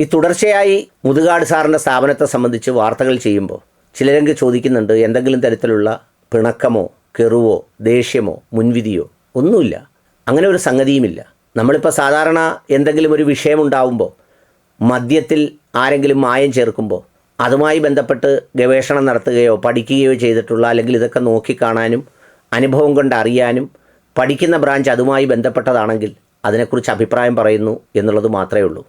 ഈ തുടർച്ചയായി മുതുകാട് സാറിന്റെ സ്ഥാപനത്തെ സംബന്ധിച്ച് വാർത്തകൾ ചെയ്യുമ്പോൾ ചിലരെങ്കിൽ ചോദിക്കുന്നുണ്ട് എന്തെങ്കിലും തരത്തിലുള്ള പിണക്കമോ കെറുവോ ദേഷ്യമോ മുൻവിധിയോ ഒന്നുമില്ല. അങ്ങനെ ഒരു സംഗതിയുമില്ല. നമ്മളിപ്പോൾ സാധാരണ എന്തെങ്കിലും ഒരു വിഷയമുണ്ടാവുമ്പോൾ മദ്യത്തിൽ ആരെങ്കിലും മായം ചേർക്കുമ്പോൾ അതുമായി ബന്ധപ്പെട്ട് ഗവേഷണം നടത്തുകയോ പഠിക്കുകയോ ചെയ്തിട്ടുള്ള അല്ലെങ്കിൽ ഇതൊക്കെ നോക്കിക്കാണാനും അനുഭവം കൊണ്ട് അറിയാനും പഠിക്കുന്ന ബ്രാഞ്ച് അതുമായി ബന്ധപ്പെട്ടതാണെങ്കിൽ അതിനെക്കുറിച്ച് അഭിപ്രായം പറയുന്നു എന്നുള്ളത് മാത്രമേ ഉള്ളൂ.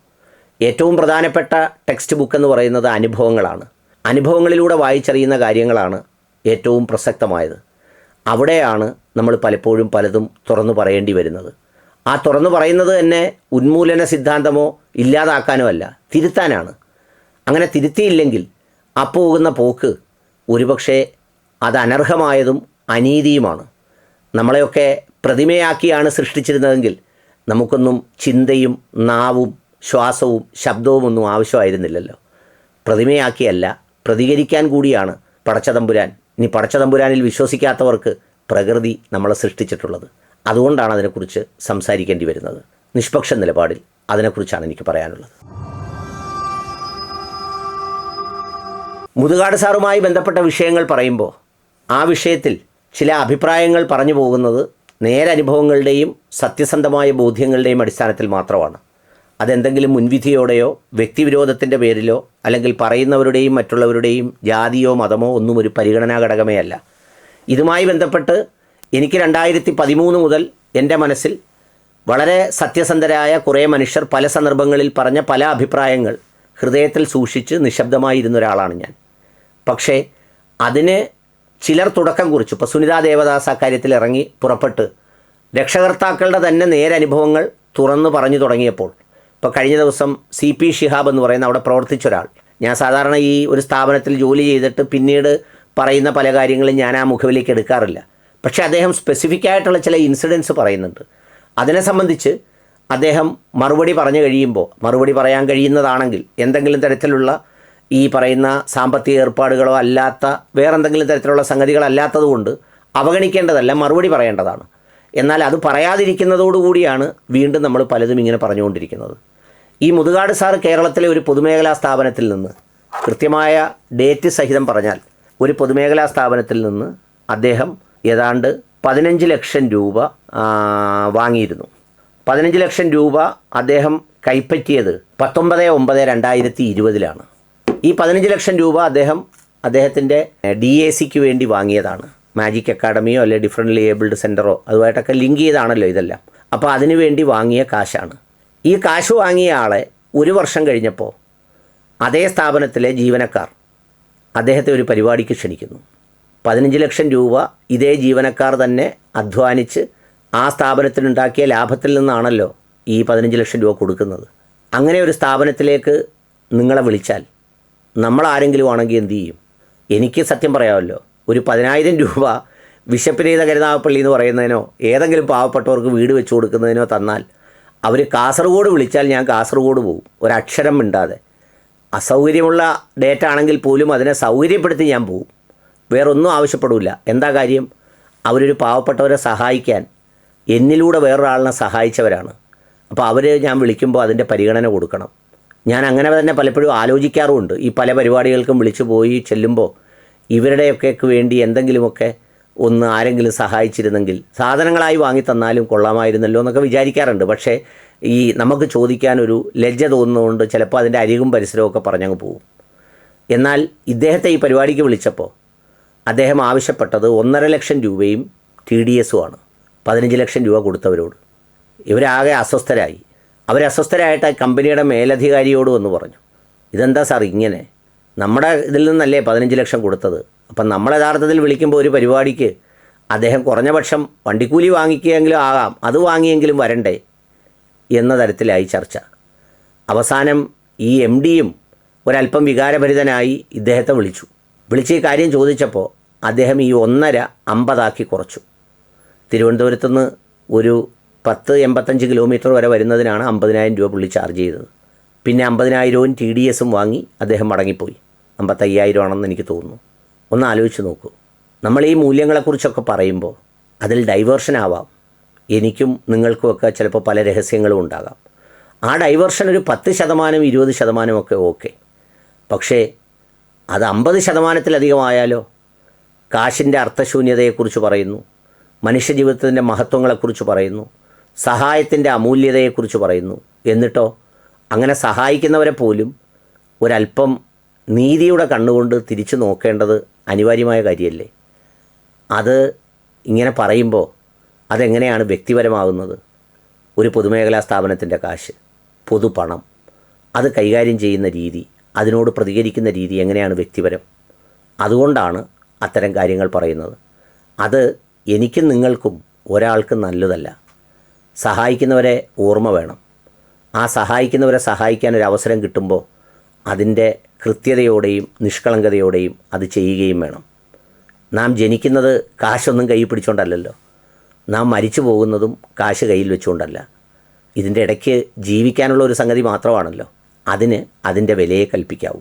ഏറ്റവും പ്രധാനപ്പെട്ട ടെക്സ്റ്റ് ബുക്ക് എന്ന് പറയുന്നത് അനുഭവങ്ങളാണ്. അനുഭവങ്ങളിലൂടെ വായിച്ചറിയുന്ന കാര്യങ്ങളാണ് ഏറ്റവും പ്രസക്തമായത്. അവിടെയാണ് നമ്മൾ പലപ്പോഴും പലതും തുറന്നു പറയേണ്ടി വരുന്നത്. ആ തുറന്നു പറയുന്നത് തന്നെ ഉന്മൂലന സിദ്ധാന്തമോ ഇല്ലാതാക്കാനോ അല്ല തിരുത്താനാണ്. അങ്ങനെ തിരുത്തിയില്ലെങ്കിൽ അപ്പോകുന്ന പോക്ക് ഒരുപക്ഷെ അത് അനർഹമായതും അനീതിയുമാണ്. നമ്മളെയൊക്കെ പ്രതിമയാക്കിയാണ് സൃഷ്ടിച്ചിരുന്നതെങ്കിൽ നമുക്കൊന്നും ചിന്തയും നാവും ശ്വാസവും ശബ്ദവും ഒന്നും ആവശ്യമായിരുന്നില്ലല്ലോ. പ്രതിമയാക്കിയല്ല പ്രതികരിക്കാൻ കൂടിയാണ് പടച്ചതമ്പുരാൻ. ഇനി പടച്ചതമ്പുരാനിൽ വിശ്വസിക്കാത്തവർക്ക് പ്രകൃതി നമ്മളെ സൃഷ്ടിച്ചിട്ടുള്ളത്. അതുകൊണ്ടാണ് അതിനെക്കുറിച്ച് സംസാരിക്കേണ്ടി വരുന്നത്. നിഷ്പക്ഷ നിലപാടിൽ അതിനെക്കുറിച്ചാണ് എനിക്ക് പറയാനുള്ളത്. മുതുകാട് സാറുമായി ബന്ധപ്പെട്ട വിഷയങ്ങൾ പറയുമ്പോൾ ആ വിഷയത്തിൽ ചില അഭിപ്രായങ്ങൾ പറഞ്ഞു പോകുന്നത് നേരനുഭവങ്ങളുടെയും സത്യസന്ധമായ ബോധ്യങ്ങളുടെയും അടിസ്ഥാനത്തിൽ മാത്രമാണ്. അതെന്തെങ്കിലും മുൻവിധിയോടെയോ വ്യക്തിവിരോധത്തിന്റെ പേരിലോ അല്ലെങ്കിൽ പറയുന്നവരുടെയും മറ്റുള്ളവരുടെയും ജാതിയോ മതമോ ഒന്നും ഒരു പരിഗണനാ ഘടകമേ അല്ല. ഇതുമായി ബന്ധപ്പെട്ട് എനിക്ക് രണ്ടായിരത്തി പതിമൂന്ന് മുതൽ എന്റെ മനസ്സിൽ വളരെ സത്യസന്ധരായ കുറേ മനുഷ്യർ പല സന്ദർഭങ്ങളിൽ പറഞ്ഞ പല അഭിപ്രായങ്ങൾ ഹൃദയത്തിൽ സൂക്ഷിച്ച് നിശബ്ദമായിരുന്ന ഒരാളാണ് ഞാൻ. പക്ഷേ അതിന് ചിലർ തുടക്കം കുറിച്ചു. ഇപ്പോൾ സുനിതാ ദേവദാസ് അക്കാര്യത്തിൽ ഇറങ്ങി പുറപ്പെട്ട് രക്ഷകർത്താക്കളുടെ തന്നെ നേരനുഭവങ്ങൾ തുറന്നു പറഞ്ഞു തുടങ്ങിയപ്പോൾ ഇപ്പോൾ കഴിഞ്ഞ ദിവസം സി പി ഷിഹാബ് എന്ന് പറയുന്ന അവിടെ പ്രവർത്തിച്ച ഒരാൾ. ഞാൻ സാധാരണ ഈ ഒരു സ്ഥാപനത്തിൽ ജോലി ചെയ്തിട്ട് പിന്നീട് പറയുന്ന പല കാര്യങ്ങളും ഞാൻ ആ മുഖവിലേക്ക് എടുക്കാറില്ല. പക്ഷേ അദ്ദേഹം സ്പെസിഫിക് ആയിട്ടുള്ള ചില ഇൻസിഡൻസ് പറയുന്നുണ്ട്. അതിനെ സംബന്ധിച്ച് അദ്ദേഹം മറുപടി പറഞ്ഞു കഴിയുമ്പോൾ മറുപടി പറയാൻ കഴിയുന്നതാണെങ്കിൽ എന്തെങ്കിലും തരത്തിലുള്ള ഈ പറയുന്ന സാമ്പത്തിക ഏർപ്പാടുകളോ അല്ലാത്ത വേറെന്തെങ്കിലും തരത്തിലുള്ള സംഗതികളല്ലാത്തതുകൊണ്ട് അവഗണിക്കേണ്ടതല്ല മറുപടി പറയേണ്ടതാണ്. എന്നാൽ അത് പറയാതിരിക്കുന്നതോടുകൂടിയാണ് വീണ്ടും നമ്മൾ പലതും ഇങ്ങനെ പറഞ്ഞുകൊണ്ടിരിക്കുന്നത്. ഈ മുതുകാട് സാർ കേരളത്തിലെ ഒരു പൊതുമേഖലാ സ്ഥാപനത്തിൽ നിന്ന് കൃത്യമായ ഡേറ്റ് സഹിതം പറഞ്ഞാൽ ഒരു പൊതുമേഖലാ സ്ഥാപനത്തിൽ നിന്ന് അദ്ദേഹം ഏതാണ്ട് പതിനഞ്ച് ലക്ഷം രൂപ വാങ്ങിയിരുന്നു. പതിനഞ്ച് ലക്ഷം രൂപ അദ്ദേഹം കൈപ്പറ്റിയത് പത്തൊമ്പത് ഒമ്പത് രണ്ടായിരത്തി ഇരുപതിലാണ്. ഈ പതിനഞ്ച് ലക്ഷം രൂപ അദ്ദേഹം അദ്ദേഹത്തിന്റെ ഡി എ സിക്ക് വേണ്ടി വാങ്ങിയതാണ്. മാജിക് അക്കാഡമിയോ അല്ലെങ്കിൽ ഡിഫറെന്റ് ഏബിൾഡ് സെന്ററോ അതുമായിട്ടൊക്കെ ലിങ്ക് ചെയ്താണല്ലോ ഇതെല്ലാം. അപ്പോൾ അതിനുവേണ്ടി വാങ്ങിയ കാശാണ്. ഈ കാശ് വാങ്ങിയ ആളെ ഒരു വർഷം കഴിഞ്ഞപ്പോൾ അതേ സ്ഥാപനത്തിലെ ജീവനക്കാർ അദ്ദേഹത്തെ ഒരു പരിപാടിക്ക് ക്ഷണിക്കുന്നു. പതിനഞ്ച് ലക്ഷം രൂപ ഇതേ ജീവനക്കാർ തന്നെ അധ്വാനിച്ച് ആ സ്ഥാപനത്തിനുണ്ടാക്കിയ ലാഭത്തിൽ നിന്നാണല്ലോ ഈ പതിനഞ്ച് ലക്ഷം രൂപ കൊടുക്കുന്നത്. അങ്ങനെ ഒരു സ്ഥാപനത്തിലേക്ക് നിങ്ങളെ വിളിച്ചാൽ നമ്മൾ ആരെങ്കിലും ആണെങ്കിൽ എന്തു ചെയ്യും? എനിക്ക് സത്യം പറയാമല്ലോ ഒരു പതിനായിരം രൂപ വിശപ്പിനീത കരുനാഗപ്പള്ളി എന്ന് പറയുന്നതിനോ ഏതെങ്കിലും പാവപ്പെട്ടവർക്ക് വീട് വെച്ച് കൊടുക്കുന്നതിനോ തന്നാൽ അവർ കാസർഗോഡ് വിളിച്ചാൽ ഞാൻ കാസർഗോഡ് പോകും. ഒരക്ഷരം മിണ്ടാതെ. അസൗകര്യമുള്ള ഡേറ്റ ആണെങ്കിൽ പോലും അതിനെ സൗകര്യപ്പെടുത്തി ഞാൻ പോകും. വേറൊന്നും ആവശ്യപ്പെടില്ല എന്താ കാര്യം? അവരൊരു പാവപ്പെട്ടവരെ സഹായിക്കാൻ എന്നിലൂടെ വേറൊരാളിനെ സഹായിച്ചവരാണ്. അപ്പോൾ അവർ ഞാൻ വിളിക്കുമ്പോൾ അതിന്റെ പരിഗണന കൊടുക്കണം. ഞാൻ അങ്ങനെ തന്നെ പലപ്പോഴും ആലോചിക്കാറുമുണ്ട്. ഈ പല പരിപാടികൾക്കും വിളിച്ചു പോയി ചെല്ലുമ്പോൾ ഇവരുടെയൊക്കെ വേണ്ടി എന്തെങ്കിലുമൊക്കെ ഒന്ന് ആരെങ്കിലും സഹായിച്ചിരുന്നെങ്കിൽ സാധനങ്ങളായി വാങ്ങി തന്നാലും കൊള്ളാമായിരുന്നല്ലോ എന്നൊക്കെ വിചാരിക്കാറുണ്ട്. പക്ഷേ ഈ നമുക്ക് ചോദിക്കാനൊരു ലജ്ജ തോന്നുന്നതുകൊണ്ട് ചിലപ്പോൾ അതിന്റെ അരികും പരിസരമൊക്കെ പറഞ്ഞങ്ങ് പോകും എന്നാൽ ഇദ്ദേഹത്തെ ഈ പരിപാടിക്ക് വിളിച്ചപ്പോൾ അദ്ദേഹം ആവശ്യപ്പെട്ടത് ഒന്നര ലക്ഷം രൂപയും ടി ഡി എസുമാണ് പതിനഞ്ച് ലക്ഷം രൂപ കൊടുത്തവരോട്. ഇവരാകെ അസ്വസ്ഥരായി. അവർ അസ്വസ്ഥരായിട്ട് കമ്പനിയുടെ മേലധികാരിയോട് വന്ന് പറഞ്ഞു ഇതെന്താ സാർ ഇങ്ങനെ? നമ്മുടെ ഇതിൽ നിന്നല്ലേ പതിനഞ്ച് ലക്ഷം കൊടുത്തത്? അപ്പം നമ്മൾ യഥാർത്ഥത്തിൽ വിളിക്കുമ്പോൾ ഒരു പരിപാടിക്ക് അദ്ദേഹം കുറഞ്ഞ പക്ഷം വണ്ടിക്കൂലി വാങ്ങിക്കുകയെങ്കിലും ആകാം അത് വാങ്ങിയെങ്കിലും വരണ്ടേ എന്ന തരത്തിലായി ചർച്ച. അവസാനം ഈ എം ഡിയും ഒരല്പം വികാരഭരിതനായി ഇദ്ദേഹത്തെ വിളിച്ചു. വിളിച്ച് ഈ കാര്യം ചോദിച്ചപ്പോൾ അദ്ദേഹം ഈ ഒന്നര അമ്പതാക്കി കുറച്ചു. തിരുവനന്തപുരത്തുനിന്ന് ഒരു പത്ത് എൺപത്തഞ്ച് കിലോമീറ്റർ വരെ വരുന്നതിനാണ് അമ്പതിനായിരം രൂപ പുള്ളി ചാർജ് ചെയ്തത്. പിന്നെ അമ്പതിനായിരവും ടി ഡി എസും വാങ്ങി അദ്ദേഹം മടങ്ങിപ്പോയി. അമ്പത്തയ്യായിരം ആണെന്ന് എനിക്ക് തോന്നുന്നു. ഒന്ന് ആലോചിച്ച് നോക്കൂ. നമ്മൾ ഈ മൂല്യങ്ങളെക്കുറിച്ചൊക്കെ പറയുമ്പോൾ അതിൽ ഡൈവേർഷൻ ആവാം. എനിക്കും നിങ്ങൾക്കുമൊക്കെ ചിലപ്പോൾ പല രഹസ്യങ്ങളും ഉണ്ടാകാം. ആ ഡൈവേർഷൻ ഒരു പത്ത് ശതമാനം ഇരുപത് ശതമാനമൊക്കെ ഓക്കെ. പക്ഷേ അത് അമ്പത് ശതമാനത്തിലധികമായാലോ? കാശിന്റെ അർത്ഥശൂന്യതയെക്കുറിച്ച് പറയുന്നു. മനുഷ്യജീവിതത്തിന്റെ മഹത്വങ്ങളെക്കുറിച്ച് പറയുന്നു. സഹായത്തിന്റെ അമൂല്യതയെക്കുറിച്ച് പറയുന്നു. എന്നിട്ടോ? അങ്ങനെ സഹായിക്കുന്നവരെ പോലും ഒരല്പം നീതിയുടെ കണ്ണുകൊണ്ട് തിരിച്ചു നോക്കേണ്ടത് അനിവാര്യമായ കാര്യമല്ലേ അത് ഇങ്ങനെ പറയുമ്പോൾ അതെങ്ങനെയാണ് വ്യക്തിപരമാകുന്നത് ഒരു പൊതുമേഖലാ സ്ഥാപനത്തിന്റെ കാശ് പൊതുപണം അത് കൈകാര്യം ചെയ്യുന്ന രീതി അതിനോട് പ്രതികരിക്കുന്ന രീതി എങ്ങനെയാണ് വ്യക്തിപരം? അതുകൊണ്ടാണ് അത്തരം കാര്യങ്ങൾ പറയുന്നത്. അത് എനിക്കും നിങ്ങൾക്കും ഒരാൾക്കും നല്ലതല്ല. സഹായിക്കുന്നവരെ ഓർമ്മ വേണം. ആ സഹായിക്കുന്നവരെ സഹായിക്കാൻ ഒരു അവസരം കിട്ടുമ്പോൾ അതിന്റെ കൃത്യതയോടെയും നിഷ്കളങ്കതയോടെയും അത് ചെയ്യുകയും വേണം. നാം ജനിക്കുന്നത് കാശൊന്നും കൈ പിടിച്ചുകൊണ്ടല്ലല്ലോ നാം മരിച്ചു പോകുന്നതും കാശ് കയ്യിൽ വെച്ചുകൊണ്ടല്ല ഇതിന്റെ ഇടയ്ക്ക് ജീവിക്കാനുള്ള ഒരു സംഗതി മാത്രമാണല്ലോ. അതിന് അതിന്റെ വിലയെ കൽപ്പിക്കാവൂ.